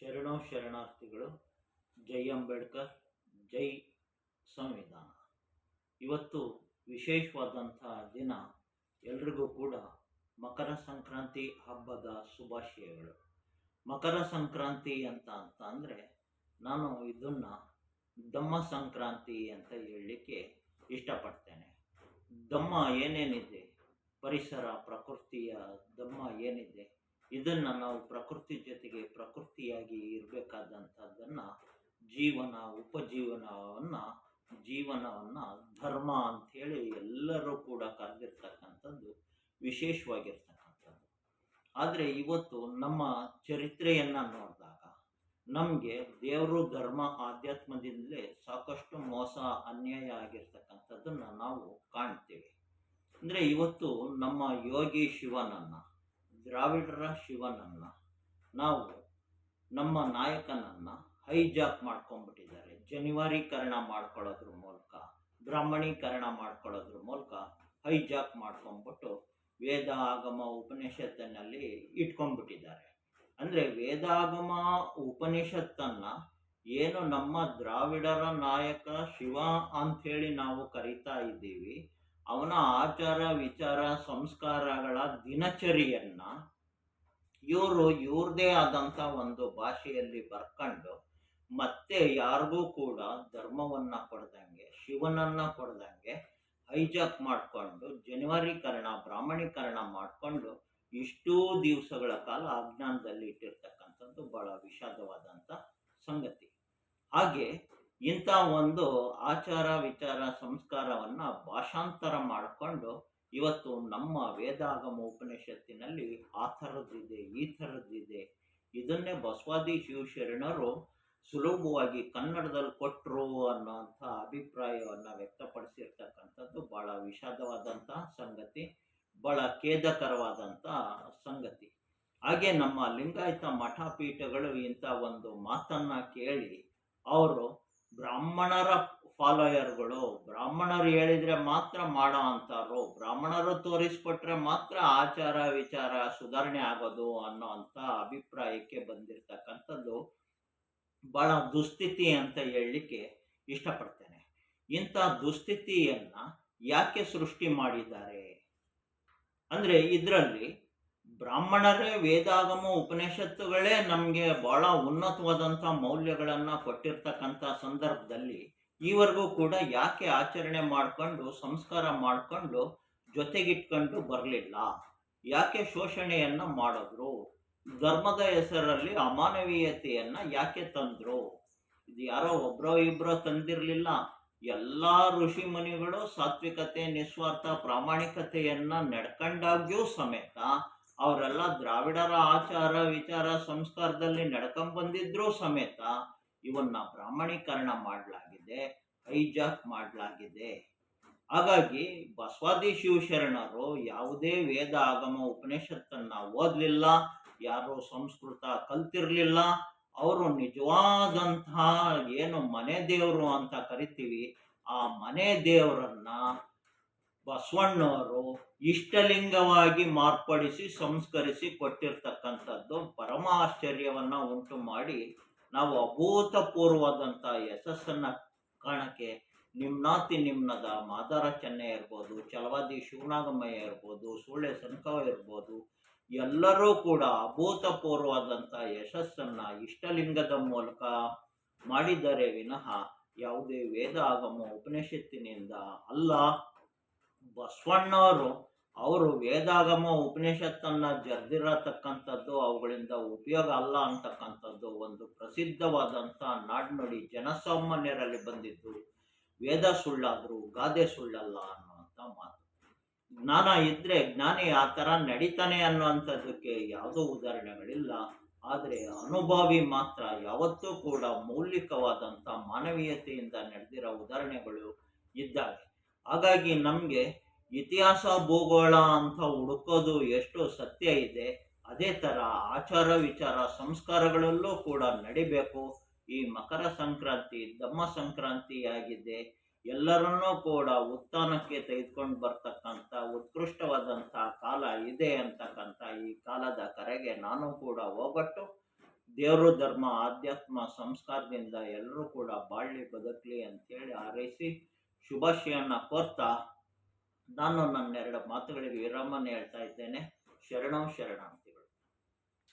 ಶರಣೋ ಶರಣಾರ್ಥಿಗಳು, ಜೈ ಅಂಬೇಡ್ಕರ್, ಜೈ ಸಂವಿಧಾನ. ಇವತ್ತು ವಿಶೇಷವಾದಂಥ ದಿನ ಎಲ್ರಿಗೂ ಕೂಡ ಮಕರ ಸಂಕ್ರಾಂತಿ ಹಬ್ಬದ ಶುಭಾಶಯಗಳು. ಮಕರ ಸಂಕ್ರಾಂತಿ ಅಂತ ಅಂತ ಅಂದರೆ ನಾನು ಇದನ್ನು ದಮ್ಮ ಸಂಕ್ರಾಂತಿ ಅಂತ ಹೇಳಲಿಕ್ಕೆ ಇಷ್ಟಪಡ್ತೇನೆ. ದಮ್ಮ ಏನೇನಿದೆ? ಪರಿಸರ, ಪ್ರಕೃತಿಯ ದಮ್ಮ ಏನಿದೆ? ಇದನ್ನು ನಾವು ಪ್ರಕೃತಿ ಜೊತೆಗೆ ಪ್ರಕೃತಿಯಾಗಿ ಇರಬೇಕಾದಂಥದ್ದನ್ನು ಜೀವನ, ಉಪಜೀವನವನ್ನು, ಜೀವನವನ್ನು ಧರ್ಮ ಅಂಥೇಳಿ ಎಲ್ಲರೂ ಕೂಡ ಕರೆದಿರ್ತಕ್ಕಂಥದ್ದು ವಿಶೇಷವಾಗಿರ್ತಕ್ಕಂಥದ್ದು. ಆದರೆ ಇವತ್ತು ನಮ್ಮ ಚರಿತ್ರೆಯನ್ನು ನೋಡಿದಾಗ ನಮಗೆ ದೇವರು ಧರ್ಮ ಆಧ್ಯಾತ್ಮದಿಂದಲೇ ಸಾಕಷ್ಟು ಮೋಸ, ಅನ್ಯಾಯ ಆಗಿರ್ತಕ್ಕಂಥದ್ದನ್ನು ನಾವು ಕಾಣ್ತೇವೆ. ಅಂದರೆ ಇವತ್ತು ನಮ್ಮ ಯೋಗಿ ಶಿವನನ್ನು ದ್ರಾವಿಡರ ಶಿವನನ್ನು ನಾವು ನಮ್ಮ ನಾಯಕನನ್ನು ಹೈಜಾಕ್ ಮಾಡ್ಕೊಂಡ್ಬಿಟ್ಟಿದ್ದಾರೆ. ಜನಿವಾರೀಕರಣ ಮಾಡ್ಕೊಳ್ಳೋದ್ರ ಮೂಲಕ, ಬ್ರಾಹ್ಮಣೀಕರಣ ಮಾಡ್ಕೊಳ್ಳೋದ್ರ ಮೂಲಕ ಹೈಜಾಕ್ ಮಾಡ್ಕೊಂಡ್ಬಿಟ್ಟು ವೇದ ಆಗಮ ಉಪನಿಷತ್ತಿನಲ್ಲಿ ಇಟ್ಕೊಂಡ್ಬಿಟ್ಟಿದ್ದಾರೆ. ಅಂದರೆ ವೇದಾಗಮ ಉಪನಿಷತ್ತನ್ನು ಏನು ನಮ್ಮ ದ್ರಾವಿಡರ ನಾಯಕ ಶಿವ ಅಂಥೇಳಿ ನಾವು ಕರಿತಾ ಇದ್ದೀವಿ ಅವನ ಆಚಾರ, ವಿಚಾರ, ಸಂಸ್ಕಾರಗಳ ದಿನಚರಿಯನ್ನ ಇವರು ಇವ್ರದೇ ಆದಂಥ ಒಂದು ಭಾಷೆಯಲ್ಲಿ ಬರ್ಕೊಂಡು ಮತ್ತೆ ಯಾರಿಗೂ ಕೂಡ ಧರ್ಮವನ್ನ ಕೊಡ್ದಂಗೆ, ಶಿವನನ್ನ ಕೊಡ್ದಂಗೆ ಹೈಜಾಕ್ ಮಾಡಿಕೊಂಡು ಜನವರೀಕರಣ ಬ್ರಾಹ್ಮಣೀಕರಣ ಮಾಡಿಕೊಂಡು ಇಷ್ಟೂ ದಿವಸಗಳ ಕಾಲ ಅಜ್ಞಾನದಲ್ಲಿ ಇಟ್ಟಿರ್ತಕ್ಕಂಥದ್ದು ಬಹಳ ವಿಷಾದವಾದಂಥ ಸಂಗತಿ. ಹಾಗೆ ಇಂಥ ಒಂದು ಆಚಾರ ವಿಚಾರ ಸಂಸ್ಕಾರವನ್ನು ಭಾಷಾಂತರ ಮಾಡಿಕೊಂಡು ಇವತ್ತು ನಮ್ಮ ವೇದಾಗಮ ಉಪನಿಷತ್ತಿನಲ್ಲಿ ಆ ಥರದ್ದಿದೆ, ಈ ಥರದ್ದಿದೆ. ಇದನ್ನೇ ಬಸವಾದಿ ಶಿವಶರಣರು ಸುಲಭವಾಗಿ ಕನ್ನಡದಲ್ಲಿ ಕೊಟ್ಟರು ಅನ್ನೋಂಥ ಅಭಿಪ್ರಾಯವನ್ನು ವ್ಯಕ್ತಪಡಿಸಿರ್ತಕ್ಕಂಥದ್ದು ಭಾಳ ವಿಷಾದವಾದಂಥ ಸಂಗತಿ ಭಾಳ ಖೇದಕರವಾದಂಥ ಸಂಗತಿ. ಹಾಗೆ ನಮ್ಮ ಲಿಂಗಾಯತ ಮಠಪೀಠಗಳು ಇಂಥ ಒಂದು ಮಾತನ್ನು ಕೇಳಿ, ಅವರು ಬ್ರಾಹ್ಮಣರ ಫಾಲೋಯರ್ಗಳು, ಬ್ರಾಹ್ಮಣರು ಹೇಳಿದ್ರೆ ಮಾತ್ರ ಮಾಡೋ ಅಂತಾರು ಬ್ರಾಹ್ಮಣರು ತೋರಿಸ್ಕೊಟ್ರೆ ಮಾತ್ರ ಆಚಾರ ವಿಚಾರ ಸುಧಾರಣೆ ಆಗೋದು ಅನ್ನೋ ಅಂಥ ಅಭಿಪ್ರಾಯಕ್ಕೆ ಬಂದಿರತಕ್ಕಂಥದ್ದು ಬಹಳ ದುಸ್ಥಿತಿ ಅಂತ ಹೇಳಲಿಕ್ಕೆ ಇಷ್ಟಪಡ್ತೇನೆ. ಇಂಥ ದುಸ್ಥಿತಿಯನ್ನ ಯಾಕೆ ಸೃಷ್ಟಿ ಮಾಡಿದ್ದಾರೆ? ಅಂದರೆ ಇದರಲ್ಲಿ ಬ್ರಾಹ್ಮಣರೇ ವೇದಾಗಮ ಉಪನಿಷತ್ತುಗಳೇ ನಮಗೆ ಬಹಳ ಉನ್ನತವಾದಂಥ ಮೌಲ್ಯಗಳನ್ನು ಕೊಟ್ಟಿರ್ತಕ್ಕಂಥ ಸಂದರ್ಭದಲ್ಲಿ ಈವರೆಗೂ ಕೂಡ ಯಾಕೆ ಆಚರಣೆ ಮಾಡಿಕೊಂಡು, ಸಂಸ್ಕಾರ ಮಾಡಿಕೊಂಡು ಜೊತೆಗಿಟ್ಕೊಂಡು ಬರಲಿಲ್ಲ? ಯಾಕೆ ಶೋಷಣೆಯನ್ನು ಮಾಡಿದ್ರು? ಧರ್ಮದ ಹೆಸರಲ್ಲಿ ಅಮಾನವೀಯತೆಯನ್ನು ಯಾಕೆ ತಂದರು? ಇದು ಯಾರೋ ಒಬ್ಬರೋ ಇಬ್ರೋ ತಂದಿರಲಿಲ್ಲ. ಎಲ್ಲ ಋಷಿ ಮುನಿಗಳು ಸಾತ್ವಿಕತೆ, ನಿಸ್ವಾರ್ಥ, ಪ್ರಾಮಾಣಿಕತೆಯನ್ನು ನಡ್ಕೊಂಡಾಗ್ಯೂ ಸಮೇತ ಅವರೆಲ್ಲ ದ್ರಾವಿಡರ ಆಚಾರ, ವಿಚಾರ, ಸಂಸ್ಕಾರದಲ್ಲಿ ನಡ್ಕೊಂಡ್ಬಂದಿದ್ರೂ ಸಮೇತ ಇವನ್ನ ಬ್ರಾಹ್ಮಣೀಕರಣ ಮಾಡಲಾಗಿದೆ, ಹೈಜಾಕ್ ಮಾಡಲಾಗಿದೆ. ಹಾಗಾಗಿ ಬಸವಾದಿ ಶಿವಶರಣರು ಯಾವುದೇ ವೇದ ಆಗಮ ಉಪನಿಷತ್ತನ್ನ ಓದಲಿಲ್ಲ, ಯಾರು ಸಂಸ್ಕೃತ ಕಲ್ತಿರ್ಲಿಲ್ಲ, ಅವರು ನಿಜವಾದಂತಹ ಏನು ಮನೆ ದೇವರು ಅಂತ ಕರಿತೀವಿ, ಆ ಮನೆ ದೇವರನ್ನ ಬಸವಣ್ಣವರು ಇಷ್ಟಲಿಂಗವಾಗಿ ಮಾರ್ಪಡಿಸಿ ಸಂಸ್ಕರಿಸಿ ಕೊಟ್ಟಿರ್ತಕ್ಕಂಥದ್ದು ಪರಮ ಆಶ್ಚರ್ಯವನ್ನು ಉಂಟು ಮಾಡಿ ನಾವು ಅಭೂತಪೂರ್ವವಾದಂಥ ಯಶಸ್ಸನ್ನ ಕಾಣಕ್ಕೆ ನಿಮ್ನಾತಿ ನಿಮ್ನದ ಮಾದಾರ ಚೆನ್ನೈ ಇರ್ಬೋದು, ಚಲವಾದಿ ಶಿವನಾಗಮಯ್ಯ ಇರ್ಬೋದು, ಸುಳ್ಳೆ ಸಂಕವ ಇರ್ಬೋದು, ಎಲ್ಲರೂ ಕೂಡ ಅಭೂತಪೂರ್ವವಾದಂಥ ಯಶಸ್ಸನ್ನ ಇಷ್ಟಲಿಂಗದ ಮೂಲಕ ಮಾಡಿದರೆ ವಿನಃ ಯಾವುದೇ ವೇದ ಆಗಮ, ಉಪನಿಷತ್ತಿನಿಂದ ಅಲ್ಲ. ಬಸವಣ್ಣವರು ಅವರು ವೇದಾಗಮ ಉಪನಿಷತ್ತನ್ನ ಜರ್ದಿರತಕ್ಕಂಥದ್ದು, ಅವುಗಳಿಂದ ಉಪಯೋಗ ಅಲ್ಲ ಅಂತಕ್ಕಂಥದ್ದು ಒಂದು ಪ್ರಸಿದ್ಧವಾದಂಥ ನಾಡ್ನುಡಿ ಜನಸಾಮಾನ್ಯರಲ್ಲಿ ಬಂದಿದ್ದು, ವೇದ ಸುಳ್ಳಾದರೂ ಗಾದೆ ಸುಳ್ಳಲ್ಲ ಅನ್ನುವಂಥ ಮಾತು. ಜ್ಞಾನ ಇದ್ರೆ ಜ್ಞಾನಿ ಆ ಥರ ನಡೀತಾನೆ ಅನ್ನುವಂಥದ್ದಕ್ಕೆ ಯಾವುದೋ ಉದಾಹರಣೆಗಳಿಲ್ಲ. ಆದರೆ ಅನುಭವಿ ಮಾತ್ರ ಯಾವತ್ತೂ ಕೂಡ ಮೌಲಿಕವಾದಂಥ ಮಾನವೀಯತೆಯಿಂದ ನಡೆದಿರೋ ಉದಾಹರಣೆಗಳು ಇದ್ದಾವೆ. ಹಾಗಾಗಿ ನಮಗೆ ಇತಿಹಾಸ, ಭೂಗೋಳ ಅಂತ ಹುಡುಕೋದು ಎಷ್ಟು ಸತ್ಯ ಇದೆ. ಅದೇ ಥರ ಆಚಾರ, ವಿಚಾರ, ಸಂಸ್ಕಾರಗಳಲ್ಲೂ ಕೂಡ ನಡಿಬೇಕು. ಈ ಮಕರ ಸಂಕ್ರಾಂತಿ, ದಮ್ಮ ಸಂಕ್ರಾಂತಿ ಆಗಿದೆ. ಎಲ್ಲರನ್ನೂ ಕೂಡ ಉತ್ಥಾನಕ್ಕೆ ತೆಗೆದುಕೊಂಡು ಬರ್ತಕ್ಕಂಥ ಉತ್ಕೃಷ್ಟವಾದಂಥ ಕಾಲ ಇದೆ ಅಂತಕ್ಕಂಥ ಈ ಕಾಲದ ಕರೆಗೆ ನಾನು ಕೂಡ ಹೋಗಟ್ಟು. ದೇವರು ಧರ್ಮ, ಆಧ್ಯಾತ್ಮ, ಸಂಸ್ಕಾರದಿಂದ ಎಲ್ಲರೂ ಕೂಡ ಬಾಳ್ಲಿ ಬದುಕಲಿ ಅಂತೇಳಿ ಹಾರೈಸಿ ಶುಭಾಶಯನ್ನ ಕೋರ್ತಾ ನಾನು ನನ್ನೆರಡು ಮಾತುಗಳಿಗೆ ವಿರಾಮನ್ನು ಹೇಳ್ತಾ ಇದ್ದೇನೆ. ಶರಣಂ ಶರಣಾರ್ಥಿಗಳು